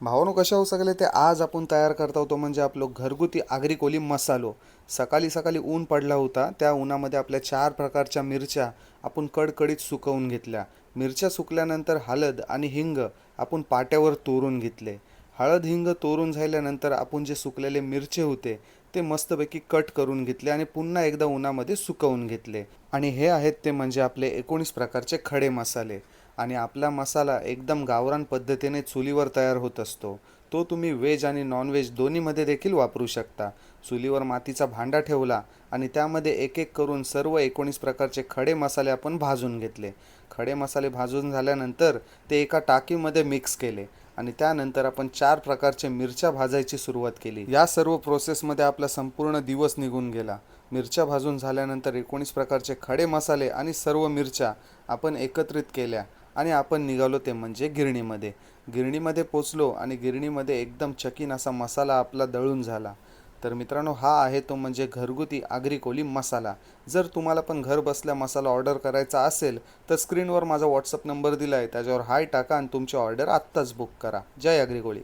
भावानो कशा होऊ सगळे ते? आज आपण तयार करता होतो म्हणजे आपलं घरगुती आगरी कोली मसालो. सकाळी सकाळी ऊन पडला होता त्या उन्हामध्ये आपल्या चार प्रकारच्या मिरच्या आपण कडकडीत सुकवून घेतल्या. मिरच्या सुकल्यानंतर हळद आणि हिंग आपण पाट्यावर तोरून घेतले. हळद हिंग तोरून झाल्यानंतर आपण जे सुकलेले मिरचे होते ते मस्तपैकी कट करून घेतले आणि पुन्हा एकदा उन्हामध्ये सुकवून घेतले. आणि हे आहेत ते म्हणजे आपले एकोणीस प्रकारचे खडे मसाले. आणि आपला मसाला एकदम गावरान पद्धतीने चुलीवर तयार होत असतो. तो तुम्ही व्हेज आणि नॉनव्हेज दोन्हीमध्ये देखील वापरू शकता. चुलीवर मातीचा भांडा ठेवला आणि त्यामध्ये एक एक करून सर्व एकोणीस प्रकारचे खडे मसाले आपण भाजून घेतले. खडे मसाले भाजून झाल्यानंतर ते एका टाकीमध्ये मिक्स केले आणि त्यानंतर आपण चार प्रकारचे मिरच्या भाजायची सुरुवात केली. या सर्व प्रोसेसमध्ये आपला संपूर्ण दिवस निघून गेला. मिरच्या भाजून झाल्यानंतर एकोणीस प्रकारचे खडे मसाले आणि सर्व मिरच्या आपण एकत्रित केल्या. आणि आपण निघालो ते म्हणजे गिरणीमध्ये. गिरणीमध्ये पोचलो आणि गिरणीमध्ये एकदम चकीन असा मसाला आपला दळून झाला. तर मित्रांनो हा आहे तो म्हणजे घरगुती आगरी कोली मसाला. जर तुम्हाला पण घर बसल्या मसाला ऑर्डर करायचा असेल तर स्क्रीनवर माझा व्हॉट्सअप नंबर दिला आहे त्याच्यावर हाय टाका आणि तुमची ऑर्डर आत्ताच बुक करा. जय आगरी कोळी